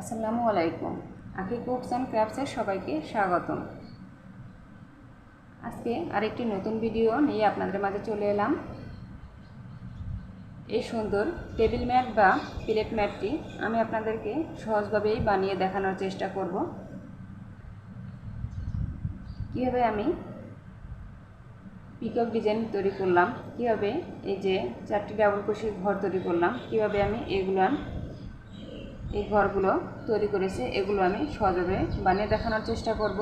আসসালামু আলাইকুম। আকি কুকস অ্যান্ড ক্রাফটসের সবাইকে স্বাগতম। আজকে আরেকটি নতুন ভিডিও নিয়ে আপনাদের মাঝে চলে এলাম। এই সুন্দর টেবিল ম্যাট বা প্লেট ম্যাটটি আমি আপনাদেরকে সহজভাবেই বানিয়ে দেখানোর চেষ্টা করব। কীভাবে আমি পিকক ডিজাইন তৈরি করলাম, কীভাবে এই যে চারটি ডাবল কুশি ঘর তৈরি করলাম, কীভাবে আমি এগুলো এই ঘরগুলো তৈরি করেছি, এগুলো আমি সহজভাবে বানিয়ে দেখানোর চেষ্টা করব।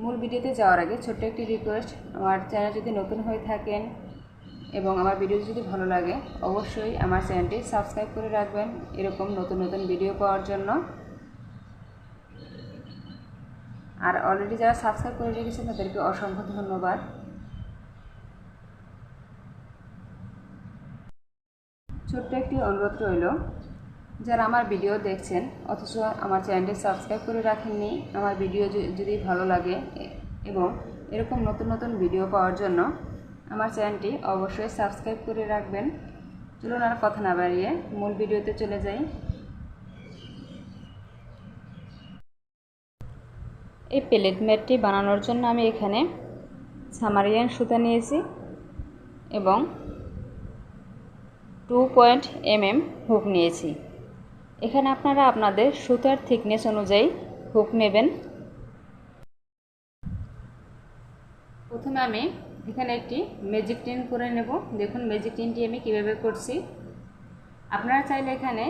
মূল ভিডিওতে যাওয়ার আগে ছোট্ট একটি রিকোয়েস্ট আমার চ্যানেল যদি নতুন হয়ে থাকেন এবং আমার ভিডিও যদি ভালো লাগে, অবশ্যই আমার চ্যানেলটি সাবস্ক্রাইব করে রাখবেন এরকম নতুন নতুন ভিডিও পাওয়ার জন্য। আর অলরেডি যারা সাবস্ক্রাইব করে রেখেছেন, তাদেরকে অসংখ্য ধন্যবাদ। ছোট্ট একটি অনুরোধ রইল, যারা আমার ভিডিও দেখছেন, অথচ আমার চ্যানেলটি সাবস্ক্রাইব করে রাখেননি, আমার ভিডিও যদি ভালো লাগে এবং এরকম নতুন নতুন ভিডিও পাওয়ার জন্য আমার চ্যানেলটি অবশ্যই সাবস্ক্রাইব করে রাখবেন। চলুন আর কথা না বাড়িয়ে মূল ভিডিওতে চলে যাই। এই প্লেট ম্যাটটি বানানোর জন্য আমি এখানে সামারিয়ান সুতা নিয়েছি এবং two point M M hook নিয়েছি। এখানে আপনারা আপনাদের সুতার থিকনেস অনুযায়ী হুক নেবেন। প্রথমে আমি এখানে একটি ম্যাজিক টিন করে নেব। দেখুন ম্যাজিক টিনটি আমি কীভাবে করছি। আপনারা চাইলে এখানে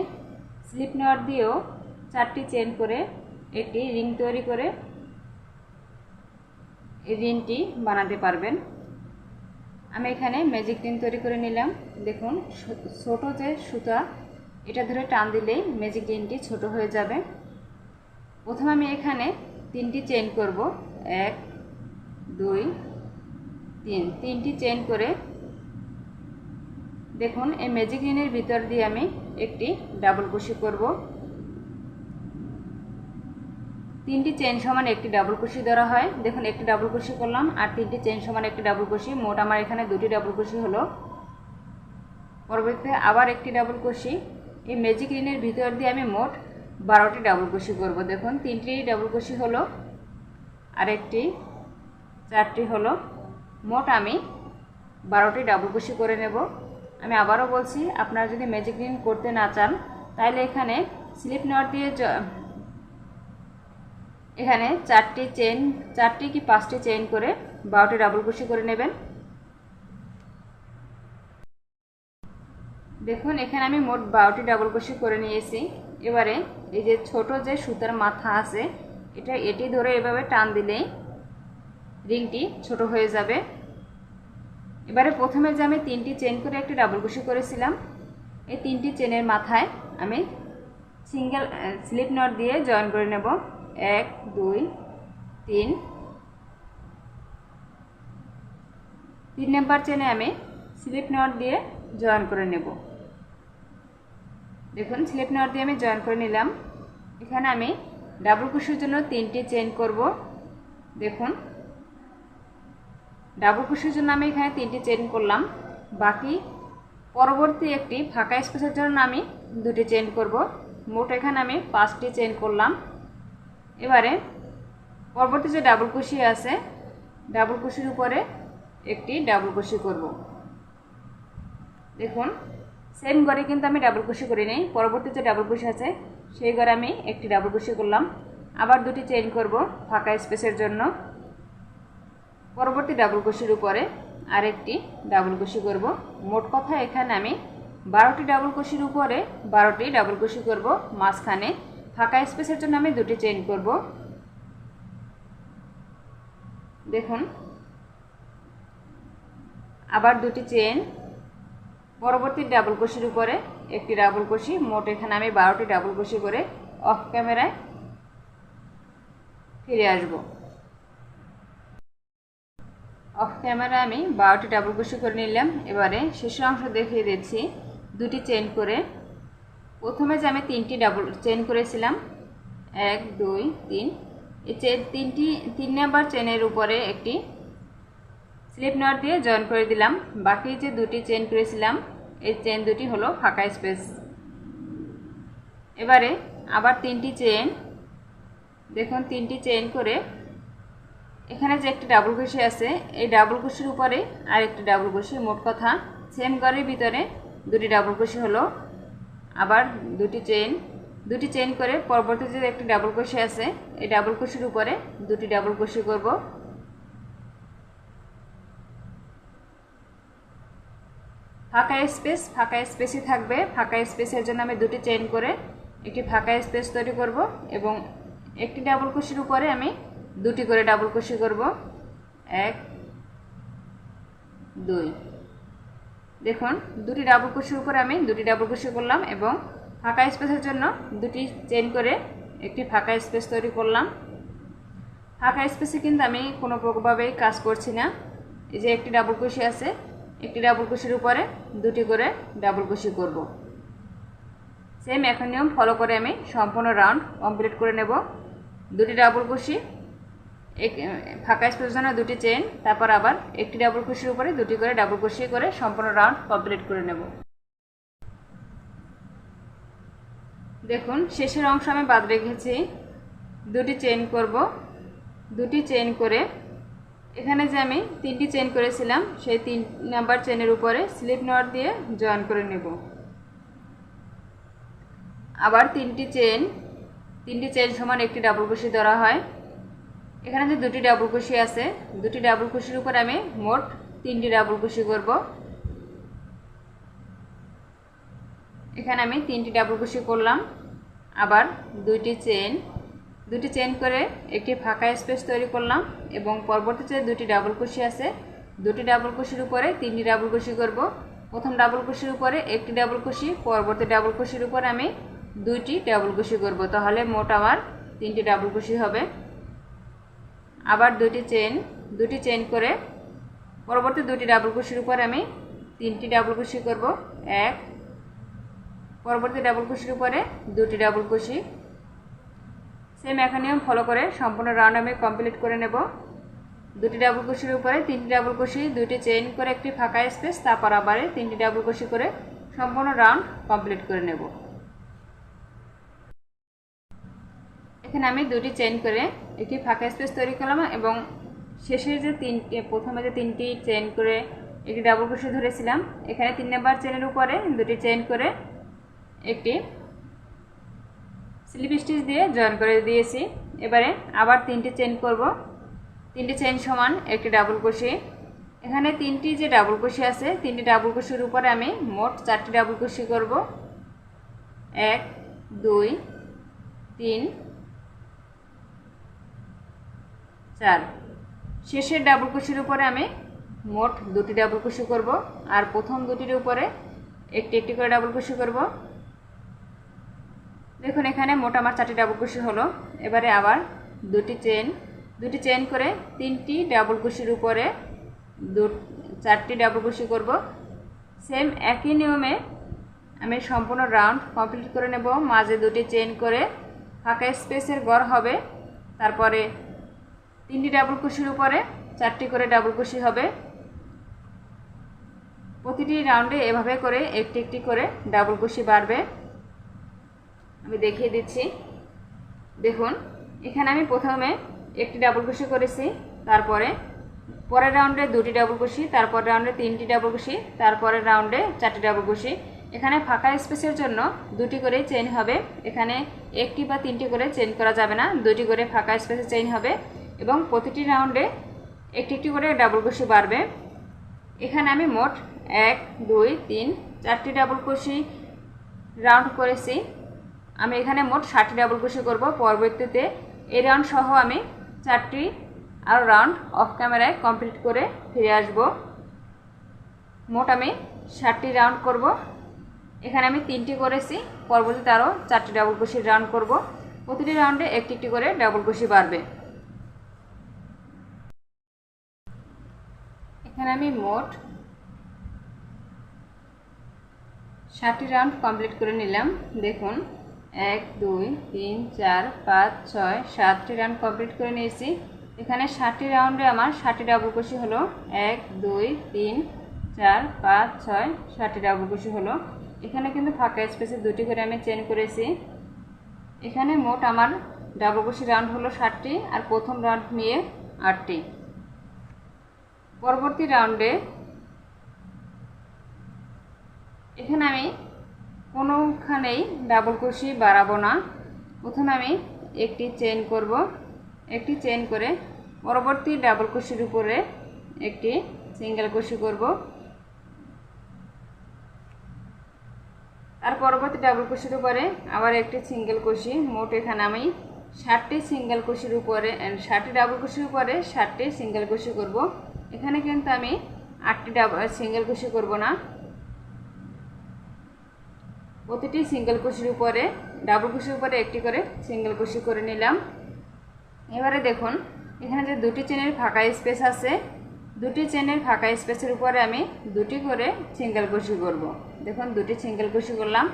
স্লিপ নেওয়ার দিয়েও চারটি চেন করে একটি রিং তৈরি করে এই রিংটি বানাতে পারবেন। আমি এখানে ম্যাজিক টিন তৈরি করে নিলাম। দেখুন ছোট যে সুতা, এটা ধরে টান দিলেই ম্যাজিক টিনটি ছোট হয়ে যাবে। প্রথমে আমি এখানে তিনটি চেন করব। এক, দুই, তিন। তিনটি চেন করে দেখুন, এই ম্যাজিক টিনের ভিতর দিয়ে আমি একটি ডাবল কুশি করব। তিনটি চেন সমান একটি ডাবল কুশি ধরা হয়। দেখুন, একটি ডাবল কুশি করলাম, আর তিনটি চেন সমান একটি ডাবল কুশি মোট আমার এখানে দুটি ডাবল কুশি হলো। পরবর্তীতে আবার একটি ডাবল কুশি এই ম্যাজিক রিনের ভিতর দিয়ে আমি মোট বারোটি ডাবল কুশি করব। দেখুন, তিনটি ডাবল কুশি হলো, আর একটি, চারটি হলো। মোট আমি বারোটি ডাবল কুশি করে নেব। আমি আবারও বলছি, আপনারা যদি ম্যাজিক রিন করতে না চান, তাহলে এখানে স্লিপ নট দিয়ে এখানে চারটি চেন চারটি কি পাঁচটি চেন করে বারোটি ডাবল কুশি করে নেবেন। দেখুন, এখানে আমি মোট বারোটি ডাবল কুশি করে নিয়েছি। এবারে এই যে ছোট যে সুতার মাথা আছে, এটা এটি ধরে এভাবে টান দিলেই রিংটি ছোট হয়ে যাবে। এবারে প্রথমে যে আমি তিনটি চেন করে একটি ডাবল কুশি করেছিলাম, এই তিনটি চেনের মাথায় আমি সিঙ্গেল স্লিপ নট দিয়ে জয়েন করে নেব। এক, দুই, তিন। তিন নাম্বার চেনে আমি স্লিপ নট দিয়ে জয়েন করে নেব। দেখুন স্লিপ নট দিয়ে আমি জয়েন করে নিলাম। এখানে আমি ডাবল কুশির জন্য তিনটি চেন করব। দেখুন ডাবল কুশির জন্য আমি এখানে তিনটি চেন করলাম। বাকি পরবর্তী একটি ফাঁকা স্পেসের জন্য আমি দুটি চেন করব। মোট এখানে আমি পাঁচটি চেন করলাম। এবারে পরবর্তী যে ডাবল কুশি আছে ডাবল কুশির উপরে একটি ডাবল কুশি করব দেখুন সেম ঘরে কিন্তু আমি ডাবল কুশি করি নিই পরবর্তী যে ডাবল কুশি আছে সেই ঘরে আমি একটি ডাবল কুশি করলাম আবার দুটি চেন করব ফাঁকা স্পেসের জন্য পরবর্তী ডাবল কুশির উপরে আরেকটি ডাবল কুশি করব মোট কথা এখানে আমি বারোটি ডাবল কুশির উপরে বারোটি ডাবল কুশি করব মাঝখানে ফাঁকা স্পেসের জন্য আমি দুটি চেন করব। দেখুন। আবার দুটি চেন পরবর্তী ডাবল কুশির উপরে একটি ডাবল কুশি মোট এখানে আমি বারোটি ডাবল কুশি করে অফ ক্যামেরায় ফিরে আসব। অফ ক্যামেরা আমি বারোটি ডাবল কুশি করে নিলাম। এবারে শেষের অংশ দেখিয়ে দিচ্ছি। দুটি চেন করে প্রথমে যে আমি তিনটি ডাবল চেন করেছিলাম, এক, দুই, তিন, এই চেন তিনটি, তিন নাম্বার চেনের উপরে একটি স্লিপ নট দিয়ে জয়েন করে দিলাম। বাকি যে দুটি চেন করেছিলাম, এই চেন দুটি হলো ফাঁকা স্পেস এবারে আবার তিনটি চেন দেখুন তিনটি চেন করে এখানে যে একটি ডাবল কুশি আছে, এই ডাবল কুশির উপরে আর একটি ডাবল কুশি মোট কথা সেম ঘরের ভিতরে দুটি ডাবল কুশি হলো আবার দুটি চেন দুটি চেন করে পরবর্তী যে একটি ডাবল কুশি আছে, এই ডাবল কুশির উপরে দুটি ডাবল কুশি করব। ফাঁকা স্পেস ফাঁকা স্পেসই থাকবে। ফাঁকা স্পেসের জন্য আমি দুটি চেন করে একটি ফাঁকা স্পেস তৈরি করব এবং একটি ডাবল কুশির উপরে আমি দুটি করে ডাবল কুশি করব। এক, দুই। দেখুন, দুটি ডাবল কুশির উপরে আমি দুটি ডাবল কুশি করলাম এবং ফাঁকা স্পেসের জন্য দুটি চেন করে একটি ফাঁকা স্পেস তৈরি করলাম। ফাঁকা স্পেসে কিন্তু আমি কোনো প্রকারভাবেই কাজ করছি না। এই যে একটি ডাবল কুশি আছে, একটি ডাবল কুশির উপরে দুটি করে ডাবল কুশি করব। সেম এখন নিয়ম ফলো করে আমি সম্পূর্ণ রাউন্ড কমপ্লিট করে নেব। দুটি ডাবল কুশি ফাঁকা স্পেসের জন্য দুটি চেন তারপর আবার একটি ডাবল কুশির উপরে দুটি করে ডাবল কুশি করে সম্পূর্ণ রাউন্ড কমপ্লিট করে নেব। দেখুন, শেষের অংশ আমি বাদ রেখেছি। দুটি চেন করব। দুটি চেন করে এখানে যে আমি তিনটি চেন করেছিলাম, সেই তিন নাম্বার চেনের উপরে স্লিপ নট দিয়ে জয়েন করে নেব। আবার তিনটি চেন তিনটি চেন সমান একটি ডাবল কুশি ধরা হয়। এখানে যে দুটি ডাবল কুশি আছে, দুটি ডাবল কুশির উপর আমি মোট তিনটি ডাবল কুশি করব। এখানে আমি তিনটি ডাবল কুশি করলাম। আবার দুইটি চেন দুটি চেন করে একটি ফাঁকা স্পেস তৈরি করলাম এবং পরবর্তীতে দুটি ডাবল কুশি আছে, দুটি ডাবল কুশির উপরে তিনটি ডাবল কুশি করব। প্রথম ডাবল কুশির উপরে একটি ডাবল কুশি, পরবর্তী ডাবল কুশির উপরে আমি দুইটি ডাবল কুশি করব। তাহলে মোট আমার তিনটি ডাবল কুশি হবে। আবার দুটি চেন দুটি চেন করে পরবর্তী দুটি ডাবল কুশির উপর আমি তিনটি ডাবল কুশি করব, এক। পরবর্তী ডাবল কুশির উপরে দুটি ডাবল কুশি সেম নিয়ম ফলো করে সম্পূর্ণ রাউন্ড আমি কমপ্লিট করে নেব। দুটি ডাবল কুশির উপরে তিনটি ডাবল কুশি দুটি চেইন করে একটি ফাঁকা স্পেস তারপর আবারে তিনটি ডাবল কুশি করে সম্পূর্ণ রাউন্ড কমপ্লিট করে নেব। এখানে আমি দুটি চেইন করে একটি ফাঁকা স্পেস তৈরি করলাম এবং শেষের যে তিনটি প্রথমে যে তিনটি চেইন করে একটি ডাবল কুশি ধরেছিলাম, এখানে তিন নাম্বার চেনের উপরে দুটি চেইন করে একটি স্লিপ স্টিচ দিয়ে জয়েন করে দিয়েছি। এবারে আবার তিনটি চেন করব। তিনটি চেন সমান একটি ডাবল কুশি এখানে তিনটি যে ডাবল কুশি আছে, তিনটি ডাবল কুশির উপরে আমি মোট চারটি ডাবল কুশি করব। এক, দুই, তিন চার। শেষের ডাবল কুশির উপরে আমি মোট দুটি ডাবল কুশি করব আর প্রথম দুটির উপরে একটি একটি করে ডাবল কুশি করব। দেখুন, এখানে মোট আমার চারটি ডাবল কুশি হলো। এবারে আবার দুটি চেন দুটি চেন করে তিনটি ডাবল কুশির উপরে দু, চারটি ডাবল কুশি করব। সেম একই নিয়মে আমি সম্পূর্ণ রাউন্ড কমপ্লিট করে নেব। মাঝে দুটি চেন করে ফাঁকা স্পেসের গড় হবে। তারপরে তিনটি ডাবল কুশির উপরে চারটি করে ডাবল কুশি হবে। প্রতিটি রাউন্ডে এভাবে করে একটি একটি করে ডাবল কুশি বাড়বে। আমি দেখিয়ে দিচ্ছি। দেখুন, এখানে আমি প্রথমে একটি ডাবল কুশি করেছি, তারপরে পরের রাউন্ডে দুটি ডাবল কুশি তারপর রাউন্ডে তিনটি ডাবল কুশি তারপরের রাউন্ডে চারটি ডাবল কুশি এখানে ফাঁকা স্পেসের জন্য দুটি করে চেন হবে। এখানে একটি বা তিনটি করে চেন করা যাবে না, দুটি করে ফাঁকা স্পেসে চেন হবে। এবং প্রতিটি রাউন্ডে একটি একটি করে ডাবল কুশি বাড়বে। এখানে আমি মোট এক, দুই, তিন, চারটি ডাবল কুশি রাউন্ড করেছি। আমি এখানে মোট ষাটটি ডাবল কুশি করব। পরবর্তীতে এই রাউন্ড সহ আমি চারটি আর রাউন্ড অফ ক্যামেরায় কমপ্লিট করে ফিরে আসব। মোট আমি ষাটটি রাউন্ড করব। এখানে আমি তিনটি করেছি। পরবর্তীতে আরও চারটি ডাবল কুশি রাউন্ড করব। প্রতিটি রাউন্ডে একটি একটি করে ডাবল কুশি বাড়বে। এখানে আমি মোট ষাটটি রাউন্ড কমপ্লিট করে নিলাম। দেখুন, এক, দুই, তিন, চার, পাঁচ, ছয়, সাতটি রাউন্ড কমপ্লিট করে নিয়েছি। এখানে ষাটটি রাউন্ডে আমার ষাটটি কুশি হলো। এক, দুই, তিন, চার, পাঁচ, ছয়, ষাটটি কুশি হলো। এখানে কিন্তু ফাঁকা স্পেসে দুটি করে আমি চেন করেছি। এখানে মোট আমার ডাবল কুশি রাউন্ড হলো ষাটটি আর প্রথম রাউন্ড নিয়ে আটটি। পরবর্তী রাউন্ডে এখানে আমি কোনোখানেই ডাবল কুশি বাড়াবো না। প্রথমে আমি একটি চেন করব। একটি চেন করে পরবর্তী ডাবল কুশির উপরে একটি সিঙ্গেল কুশি করব। আর পরবর্তী ডাবল কুশির উপরে আবার একটি সিঙ্গেল কুশি মোট এখানে আমি ষাটটি সিঙ্গেল কুশির উপরে, ষাটটি ডাবল কুশির উপরে, ষাটটি সিঙ্গেল কুশি করব। এখানে কিন্তু আমি আটটি ডাবল সিঙ্গেল কুশি করব না। প্রতিটি সিঙ্গেল কুশির উপরে ডাবল কুশির উপরে একটি করে সিঙ্গেল কুশি করে নিলাম। এবারে দেখুন, এখানে যে দুটি চেনের ফাঁকা স্পেস আছে, দুটি চেনের ফাঁকা স্পেসের উপরে আমি দুটি করে সিঙ্গেল কুশি করব। দেখুন, দুটি সিঙ্গেল কুশি করলাম।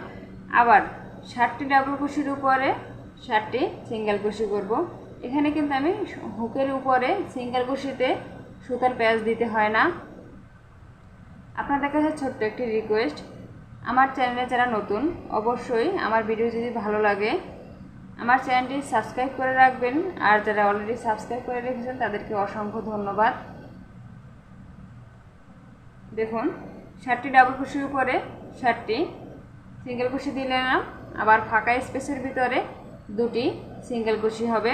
আবার ষাটটি ডাবল কুশির উপরে ষাটটি সিঙ্গেল কুশি করব। এখানে কিন্তু আমি হুকের উপরে সিঙ্গেল কুশিতে সুতার প্যাচ দিতে হয় না। আপনাদের কাছে ছোট্ট একটি রিকোয়েস্ট আমার চ্যানেলে যারা নতুন, অবশ্যই আমার ভিডিও যদি ভালো লাগে, আমার চ্যানেলটি সাবস্ক্রাইব করে রাখবেন। আর যারা অলরেডি সাবস্ক্রাইব করে রেখেছেন, তাদেরকে অসংখ্য ধন্যবাদ। দেখুন ষাটটি ডাবল কুশির উপরে। ষাটটি সিঙ্গেল কুশি দিলে না, আবার ফাঁকা স্পেসের ভিতরে দুটি সিঙ্গেল কুশি হবে।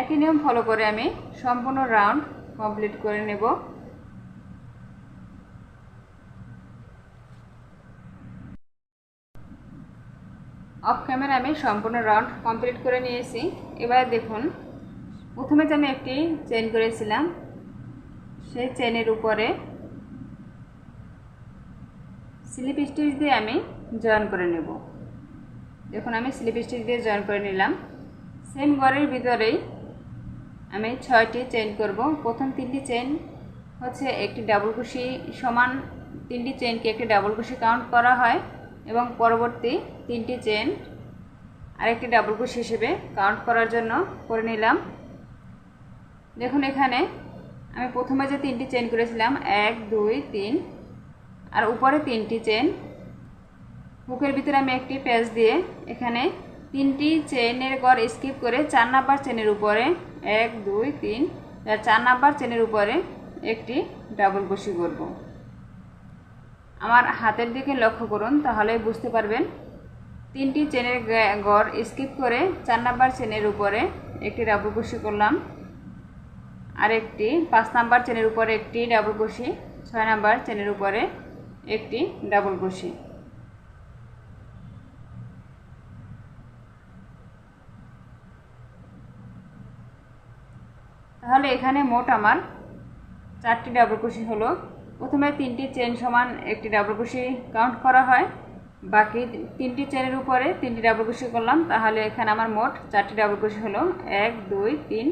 একই নিয়ম ফলো করে আমি সম্পূর্ণ রাউন্ড কমপ্লিট করে নেব। অফ ক্যামেরা আমি সম্পূর্ণ রাউন্ড কমপ্লিট করে নিয়েছি। এবার দেখুন, প্রথমে যে আমি একটি চেন করেছিলাম, সেই চেনের উপরে স্লিপ স্টিচ দিয়ে আমি জয়েন করে নেব। দেখুন, আমি স্লিপ স্টিচ দিয়ে জয়েন করে নিলাম। সেম ঘরের ভিতরেই আমি ছয়টি চেন করব। প্রথম তিনটি চেন হচ্ছে একটি ডাবল কুশি সমান তিনটি চেনকে একটি ডাবল কুশি কাউন্ট করা হয় এবং পরবর্তী তিনটি চেন আরেকটি ডাবল কুশি হিসেবে কাউন্ট করার জন্য করে নিলাম। দেখুন এখানে আমি প্রথমে যে তিনটি চেন করেছিলাম, এক, দুই, তিন, আর উপরে তিনটি চেন বুকের ভিতরে আমি একটি প্যাচ দিয়ে এখানে তিনটি চেনের গড় স্কিপ করে চার নাম্বার চেনের উপরে, এক, দুই, তিন চার নাম্বার চেনের উপরে একটি ডাবল কুশি করব। আমার হাতের দিকে লক্ষ্য করুন তাহলে বুঝতে পারবেন। তিনটি চেনের গড় স্কিপ করে চার নাম্বার চেনের উপরে একটি ডাবল কুশি করলাম। আর একটি পাঁচ নাম্বার চেনের উপরে একটি ডাবল কুশি ছয় নাম্বার চেনের উপরে একটি ডাবল কুশি তাহলে এখানে মোট আমার চারটি ডাবল কুশি হলো। প্রথমে তিনটি চেন সমান একটি ডাবল কুশি কাউন্ট করা হয়। বাকি তিনটি চেনের উপরে তিনটি ডাবল কুশি করলাম, তাহলে এখানে আমার মোট চারটি ডাবল কুশি হলো। এক, দুই, তিন,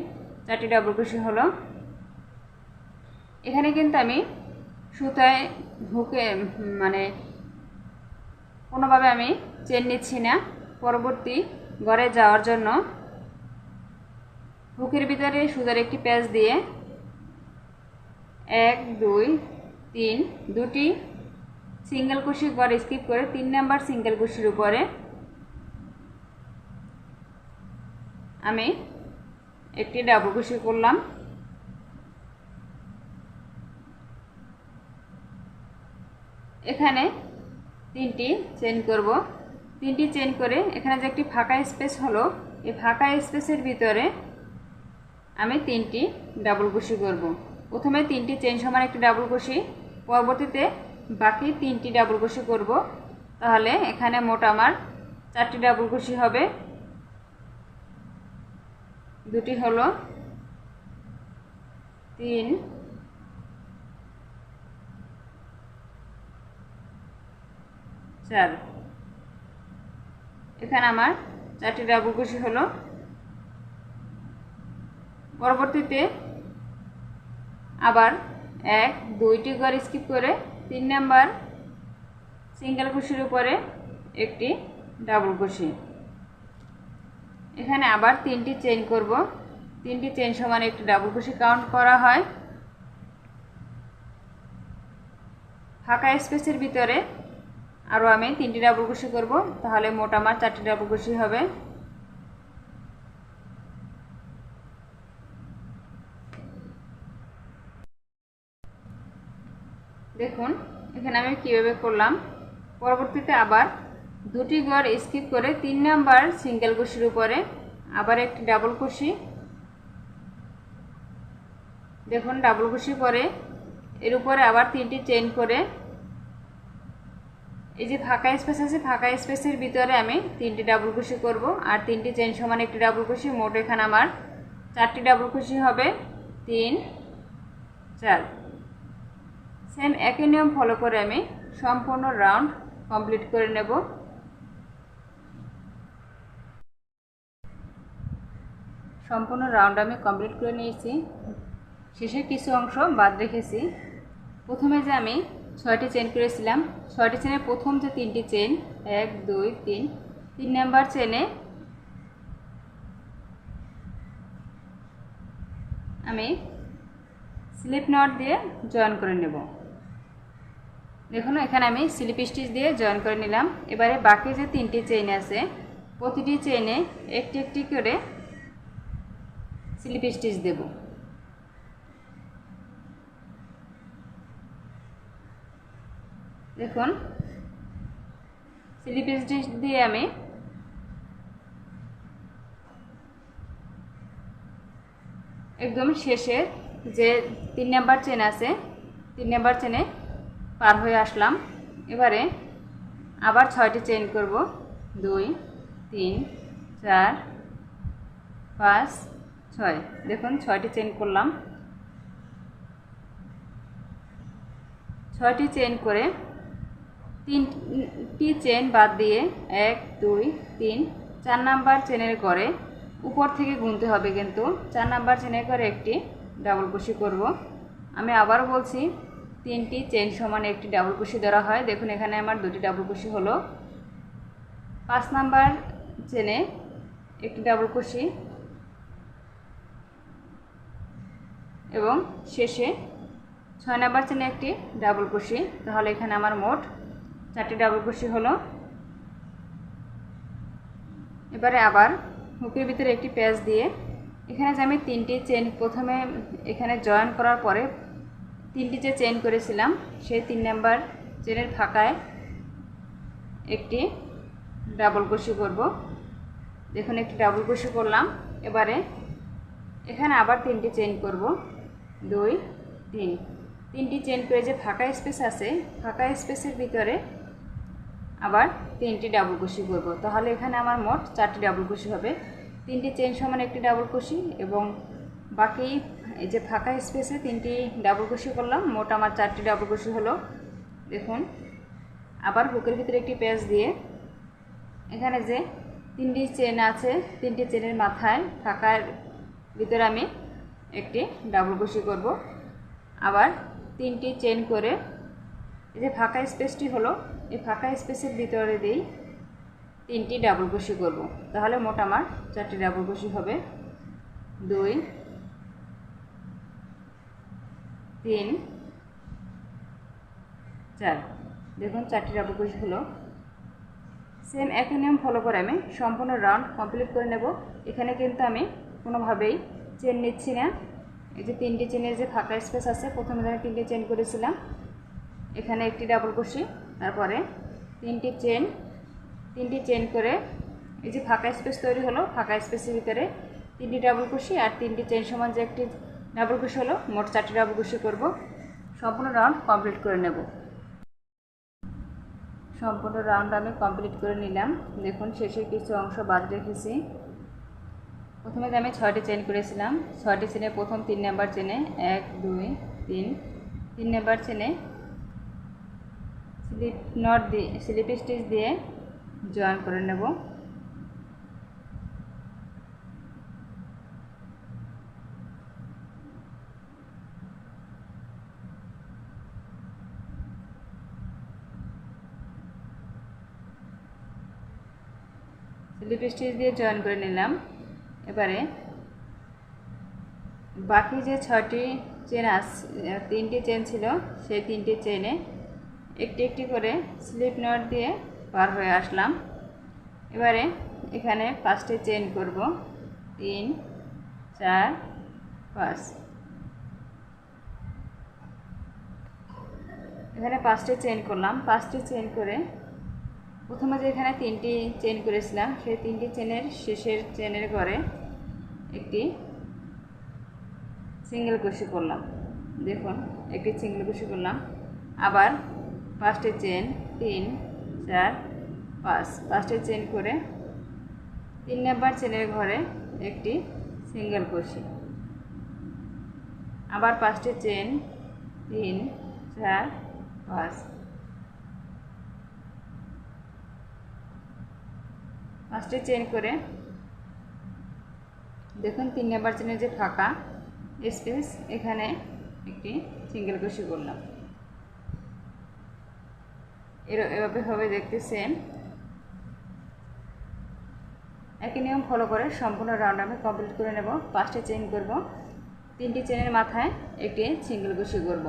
চারটি ডাবল কুশি হলো। এখানে কিন্তু আমি সুতায় হুকে মানে কোনোভাবে আমি চেন নিচ্ছি না। পরবর্তী ঘরে যাওয়ার জন্য হুকের ভিতরে সুতার একটি প্যাচ দিয়ে এক, দুই, তিন, দুটি সিঙ্গেল কুশি গড় স্কিপ করে তিন নাম্বার সিঙ্গেল কুশির উপরে আমি একটি ডাবল কুশি করলাম। এখানে তিনটি চেন করব। তিনটি চেন করে এখানে যে একটি ফাঁকা স্পেস হলো, এই ফাঁকা স্পেসের ভিতরে আমি তিনটি ডাবল কুশি করব। প্রথমে তিনটি চেন সমান একটি ডাবল কুশি পরবর্তীতে বাকি তিনটি ডাবল কুশি করব। তাহলে এখানে মোট আমার চারটি ডাবল কুশি হবে। দুটি হলো তিন, চার। এখানে আমার চারটি ডাবল কুশি হলো পরবর্তীতে আবার এক, দুইটি ঘর স্কিপ করে তিন নাম্বার সিঙ্গেল কুশির উপরে একটি ডাবল কুশি এখানে আবার তিনটি চেন করব। তিনটি চেন সমান একটি ডাবল কুশি কাউন্ট করা হয়। ফাঁকা স্পেসের ভিতরে আরও আমি তিনটি ডাবল কুশি করব। তাহলে মোট আমার চারটি ডাবল কুশি হবে। দেখুন, এখানে আমি কীভাবে করলাম। পরবর্তীতে আবার দুটি গড় স্কিপ করে তিন নাম্বার সিঙ্গেল কুশির উপরে আবার একটি ডাবল কুশি দেখুন ডাবল কুশি পরে এর উপরে আবার তিনটি চেন করে এই যে ফাঁকা স্পেস আছে, ফাঁকা স্পেসের ভিতরে আমি তিনটি ডাবল কুশি করব আর তিনটি চেন সমান একটি ডাবল কুশি মোট এখানে আমার চারটি ডাবল কুশি হবে। তিন, চার। সেম একই নিয়ম ফলো করে আমি সম্পূর্ণ রাউন্ড কমপ্লিট করে নেব। সম্পূর্ণ রাউন্ড আমি কমপ্লিট করে নিয়েছি। শেষে কিছু অংশ বাদ রেখেছি। প্রথমে যে আমি ছয়টি চেন করেছিলাম, ছয়টি চেনের প্রথম যে তিনটি চেন এক, দুই, তিন তিন নাম্বার চেনে আমি স্লিপ নট দিয়ে জয়েন করে নেব। দেখুন, এখানে আমি স্লিপ স্টিচ দিয়ে জয়েন করে নিলাম। এবারে বাকি যে তিনটি চেইন আছে, প্রতিটি চেইনে একটি একটি করে স্লিপ স্টিচ দেব। দেখুন স্লিপ স্টিচ দিয়ে আমি একদম শেষে যে তিন নাম্বার চেন আছে, তিন নাম্বার চেনে পার হয়ে আসলাম। এবারে আবার ছয়টি চেন করব। দুই, তিন, চার, পাঁচ, ছয়। দেখুন, ছয়টি চেন করলাম। ছয়টি চেন করে তিনটি চেন বাদ দিয়ে এক, দুই, তিন, চার নাম্বার চেনের করে উপর থেকে গুনতে হবে কিন্তু। চার নাম্বার চেনের করে একটি ডাবল কুশি করব। আমি আবার বলছি তিনটি চেন সমান একটি ডাবল কুশি ধরা হয়। দেখুন, এখানে আমার দুটি ডাবল কুশি হলো। পাঁচ নাম্বার চেনে একটি ডাবল কুশি এবং শেষে ছয় নাম্বার চেনে একটি ডাবল কুশি তাহলে এখানে আমার মোট চারটি ডাবল কুশি হলো। এবারে আবার হুকের ভিতরে একটি প্যাচ দিয়ে, এখানে যে আমি তিনটি চেন প্রথমে এখানে জয়েন করার পরে তিনটি যে চেন করেছিলাম, সেই তিন নাম্বার চেনের ফাঁকায় একটি ডাবল কুশি করব। দেখুন একটি ডাবল কুশি করলাম, এবারে এখানে আবার তিনটি চেন করব। দুই, তিন। তিনটি চেন করে যে ফাঁকা স্পেস আছে, ফাঁকা স্পেসের ভিতরে আবার তিনটি ডাবল কুশি করব। তাহলে এখানে আমার মোট চারটি ডাবল কুশি হবে। তিনটি চেন সমান একটি ডাবল কুশি এবং বাকি এই যে ফাঁকা স্পেসে তিনটি ডাবল কুশি করলাম, মোট আমার চারটি ডাবল কুশি হলো। দেখুন, আবার হুকের ভিতরে একটি পেঁচ দিয়ে, এখানে যে তিনটি চেন আছে, তিনটি চেনের মাথায় ফাঁকার ভিতরে আমি একটি ডাবল কুশি করব। আবার তিনটি চেন করে, এই যে ফাঁকা স্পেসটি হলো, এই ফাঁকা স্পেসের ভিতরে দিই তিনটি ডাবল কুশি করব। তাহলে মোট আমার চারটি ডাবল কুশি হবে। দুই তিন, চার। দেখুন চারটি ডাবল কুশি হলো। সেম একই নিয়ম ফলো করে আমি। সম্পূর্ণ রাউন্ড কমপ্লিট করে নেব। এখানে কিন্তু আমি কোনোভাবেই চেন নিচ্ছি না। এই যে তিনটি চেনের যে ফাঁকা স্পেস আছে, প্রথমে আমি তিনটি চেন করেছিলাম। এখানে একটি ডাবল কুশি তারপরে তিনটি চেন তিনটি চেন করে এই যে ফাঁকা স্পেস তৈরি হলো, ফাঁকা স্পেসের ভিতরে তিনটি ডাবল কুশি আর তিনটি চেন সমান যে একটি ডাবল কুশি হলো, মোট চারটি ডাবল কুশি করব। সম্পূর্ণ রাউন্ড কমপ্লিট করে নেব। সম্পূর্ণ রাউন্ড আমি কমপ্লিট করে নিলাম। দেখুন, শেষে কিছু অংশ বাদ রেখেছি। প্রথমে আমি ছয়টি চেন করেছিলাম, ছয়টি চেনে প্রথম তিন নাম্বার চেনে এক, দুই, তিন। তিন নাম্বার চেনে স্লিপ নট দিয়ে স্লিপ স্টিচ দিয়ে জয়েন করে নেব। স্লিপ স্টিচ দিয়ে জয়েন করে নিলাম। এবারে বাকি যে ছটি চেন আস তিনটি চেন ছিল, সেই তিনটি চেনে একটি একটি করে স্লিপ নট দিয়ে পার হয়ে আসলাম। এবারে এখানে ফার্স্টে চেন করব। তিন, চার, পাঁচ। এখানে পাঁচটি চেন করলাম। পাঁচটি চেন করে প্রথমে যে এখানে তিনটি চেন করেছিলাম, সেই তিনটি চেনের শেষের চেনের ঘরে একটি সিঙ্গেল কুশি করলাম। দেখুন, একটি সিঙ্গেল কুশি করলাম। আবার পাঁচটি চেন তিন, চার, পাঁচ। পাঁচটি চেন করে তিন নাম্বার চেনের ঘরে একটি সিঙ্গেল কুশি আবার পাঁচটি চেন তিন, চার, পাঁচ। পাঁচটি চেন করে দেখুন তিন নাম্বার চেনের যে ফাঁকা স্পেস এখানে একটি সিঙ্গেল কুশি করলাম। এর এভাবে হবে দেখতে সেম একই নিয়ম ফলো করে সম্পূর্ণ রাউন্ড আমি কমপ্লিট করে নেব। পাঁচটি চেন করব। তিনটি চেনের মাথায় একটি সিঙ্গেল কুশি করব।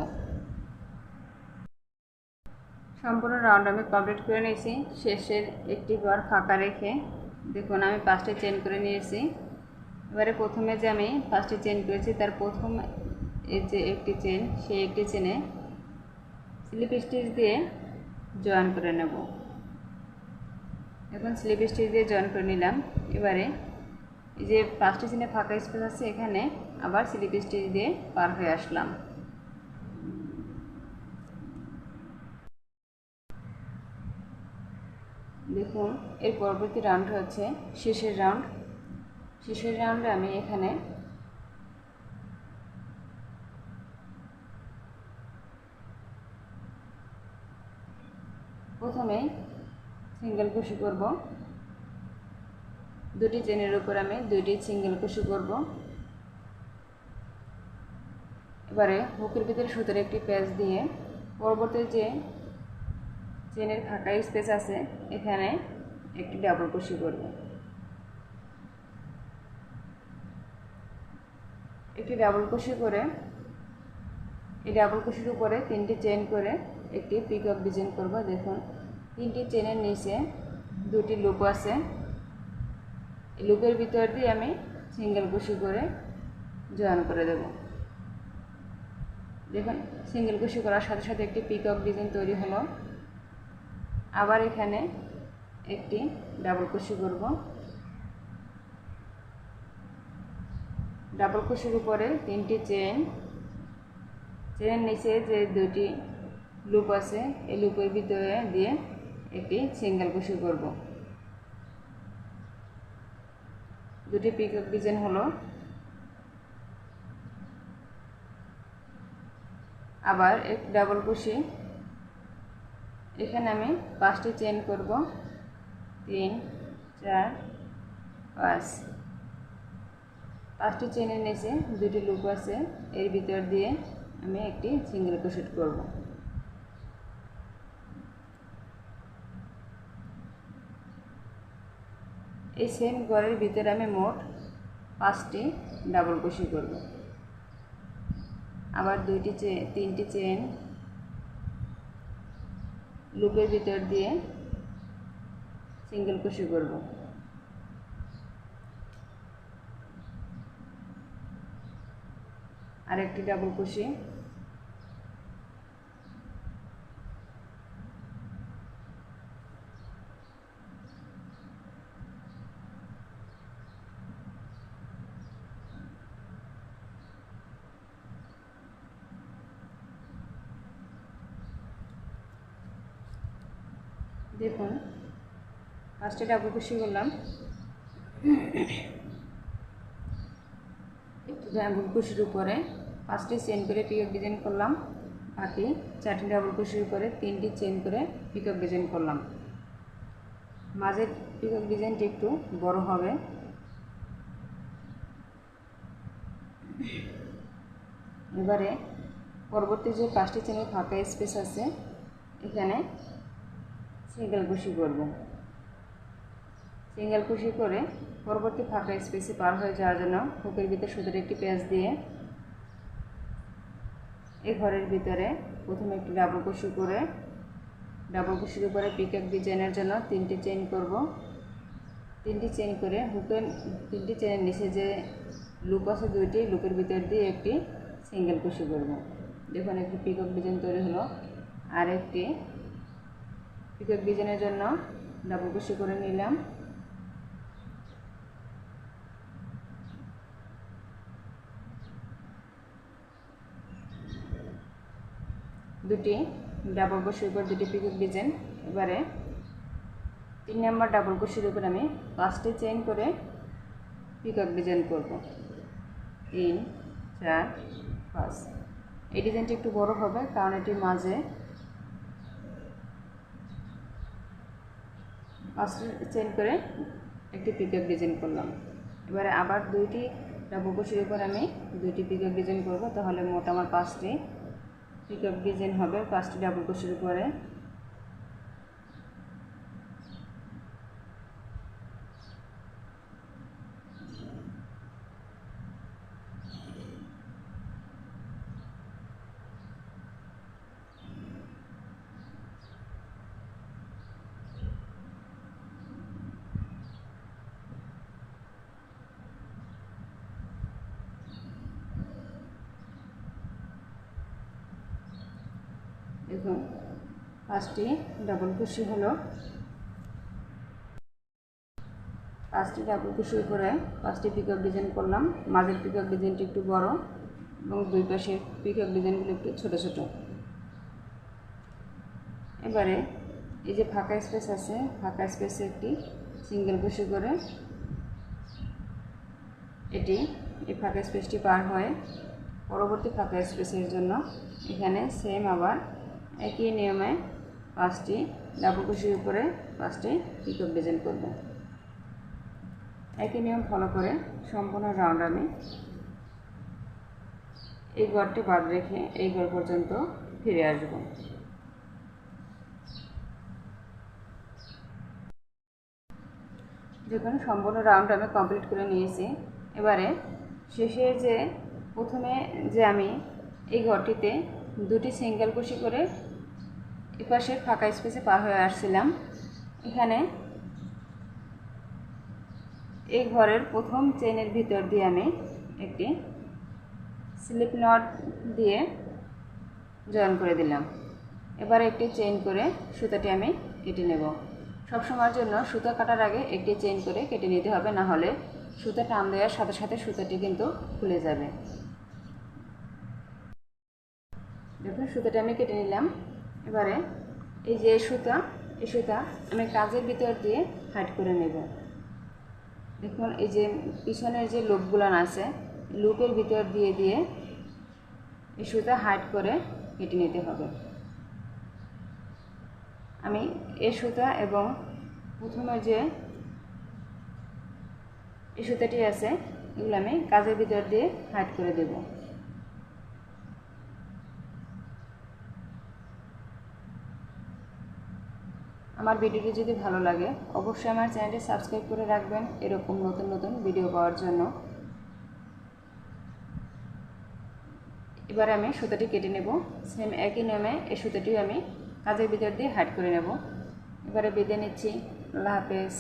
সম্পূর্ণ রাউন্ড আমি কমপ্লিট করে নিয়েছি। শেষের একটি ঘর ফাঁকা রেখে দেখুন, আমি পাঁচটি চেন করে নিয়েছি। এবারে প্রথমে যে আমি পাঁচটি চেন করেছি, তার প্রথম এই যে একটি চেন সেই একটি চেনে স্লিপ স্টিচ দিয়ে জয়েন করে নেব। এখন স্লিপ স্টিচ দিয়ে জয়েন করে নিলাম। এবারে এই যে পাঁচটি চেনে ফাঁকা স্পেস আছে, এখানে আবার স্লিপ স্টিচ দিয়ে পার হয়ে আসলাম। দেখুন, এর পরবর্তী রাউন্ড হচ্ছে শেষের রাউন্ড শেষের রাউন্ডে আমি এখানে প্রথমে সিঙ্গেল কুশি করব। দুটি চেনের উপর আমি দুইটি সিঙ্গেল কুশি করব। এবারে হুকের ভিতরে সুতোর একটি প্যাচ দিয়ে পরবর্তী যে চেনের ফাঁকা স্পেস আছে, এখানে একটি ডাবল কুশি করব। একটি ডাবল কুশি করে, এই ডাবল কুশির উপরে তিনটি চেন করে একটি পিক আপ ডিজাইন করব। দেখুন, তিনটি চেনের নিচে দুটি লুপ আছে। লুপের ভিতর দিয়ে আমি সিঙ্গেল কুশি করে জয়েন করে দেব। দেখুন, সিঙ্গেল কুশি করার সাথে সাথে একটি পিক আপ ডিজাইন তৈরি হলো। আবার এখানে একটি ডাবল কুশি করব। ডাবল কুশির উপরে তিনটি চেন চেনের নিচে যে দুটি লুপ আছে, এই লুপের ভিতরে দিয়ে একটি সিঙ্গেল কুশি করব। দুটি পিকক ডিজাইন হলো। আবার এক ডাবল কুশি এখানে আমি পাঁচটি চেন করব। তিন, চার, পাঁচ। পাঁচটি চেনের নিচে দুটি লুপ আছে। এর ভিতর দিয়ে আমি একটি সিঙ্গেল ক্রোশেট করব। এই সেম ঘরের ভিতরে আমি মোট পাঁচটি ডাবল কুশি করব। আবার দুইটি চেন তিনটি চেন লুপের ভিতর দিয়ে সিঙ্গেল কুশি করব। আর একটি ডাবল কুশি দেখুন ফার্স্টে ডাবল কুশি করলাম। একটি ডাবল কুশির উপরে। পাঁচটি চেন করে পিকক ডিজাইন করলাম, বাকি চারটি ডাবল কুশির উপরে, তিনটি চেন করে পিকক ডিজাইন করলাম। মাঝের পিকক ডিজাইনটি একটু বড় হবে। এবারে পরবর্তী যে পাঁচটি চেনের ফাঁকা স্পেস আছে, এখানে সিঙ্গেল কুশি করব। সিঙ্গেল কুশি করে পরবর্তী ফাঁকা স্পেসে পার হয়ে যাওয়ার জন্য হুকের ভিতরে সুতোর একটি পেঁয়াজ দিয়ে এই ঘরের ভিতরে প্রথমে একটি ডাবল কুশি করে, ডাবল কুশির উপরে পিকক ডিজাইনের জন্য তিনটি চেইন করব। তিনটি চেইন করে হুকের, তিনটি চেনের নিচে যে লুপ আছে দুইটি লুপের ভিতর দিয়ে একটি সিঙ্গেল কুশি করব। দেখুন একটি পিকক ডিজাইন তৈরি হলো। আর একটি পিকক ডিজাইনের জন্য ডাবল কুশি করে নিলাম। দুটি ডাবল কুশির উপর দুটি পিকক ডিজাইন। এবারে তিন নম্বর ডাবল কুশির উপর আমি পাঁচটি চেইন করে পিকক ডিজাইন করব। তিন, চার, পাঁচ। এই ডিজাইনটি একটু বড় হবে, কারণ এটির মাঝে পাঁচটি চেইন করে একটি পিকক ডিজাইন করলাম। এবারে আবার দুইটি ডাবল কুশির উপর আমি দুইটি পিকক ডিজাইন করব, তাহলে মোট আমার পাঁচটি পিকক ডিজাইন হবে পাঁচটি ডাবল কোষের উপরে। দেখুন পাঁচটি ডাবল কুশি হলো। পাঁচটি ডাবল কুশির উপরে পাঁচটি পিকক ডিজাইন করলাম। মাঝের পিকক ডিজাইনটি একটু বড় এবং দুই পাশের পিকক ডিজাইনগুলো একটু ছোট ছোট। এবারে এই যে ফাঁকা স্পেস আছে, ফাঁকা স্পেসে একটি সিঙ্গেল কুশি করে এটি এই ফাঁকা স্পেসটি পার হয় পরবর্তী ফাঁকা স্পেসের জন্য এখানে সেম আবার একই নিয়মে পাঁচটি ডাবল কুশির উপরে পাঁচটি পিকক ডিজাইন করব। একই নিয়ম ফলো করে সম্পূর্ণ রাউন্ড আমি এই ঘরটি বাদ রেখে এই ঘর পর্যন্ত ফিরে আসব। দেখুন সম্পূর্ণ রাউন্ড আমি কমপ্লিট করে নিয়েছি, এবারে শেষে যে প্রথমে যে আমি এই ঘরটিতে দুটি সিঙ্গেল কুশি করে এপাশের ফাঁকা স্পেসে পার হয়ে আসছিলাম। এখানে এই ঘরের প্রথম চেনের ভিতর দিয়ে আমি একটি স্লিপ নট দিয়ে জয়েন করে দিলাম। এবার একটি চেইন করে সুতাটি আমি কেটে নেব। সবসময়ের জন্য সুতা কাটার আগে একটি চেইন করে কেটে নিতে হবে, না হলে সুতা টান দেওয়ার সাথে সাথে সুতাটি কিন্তু খুলে যাবে। দেখুন, সুতাটা আমি কেটে নিলাম। এবারে এই যে সুতা, এই সুতা আমি কাজের ভিতর দিয়ে হাইট করে নেব। দেখুন, এই যে পিছনের যে লোকগুলান আছে লুপের ভিতর দিয়ে দিয়ে এই সুতা হাইট করে কেটে নিতে হবে। আমি এই সুতা এবং প্রথমে যে এই সুতাটি আছে, এগুলো আমি কাজের ভিতর দিয়ে হাইট করে দেবো। আমার ভিডিওটি যদি ভালো লাগে, অবশ্যই আমার চ্যানেলটি সাবস্ক্রাইব করে রাখবেন এরকম নতুন নতুন ভিডিও পাওয়ার জন্য। এবার আমি সুতাটি কেটে নেব। সেম একই নিয়মে এই সুতাটিও আমি কাজের ভিতর দিয়ে হাইড করে নেব। এবারে বেঁধে নিচ্ছি আল্লাহ হাফেজ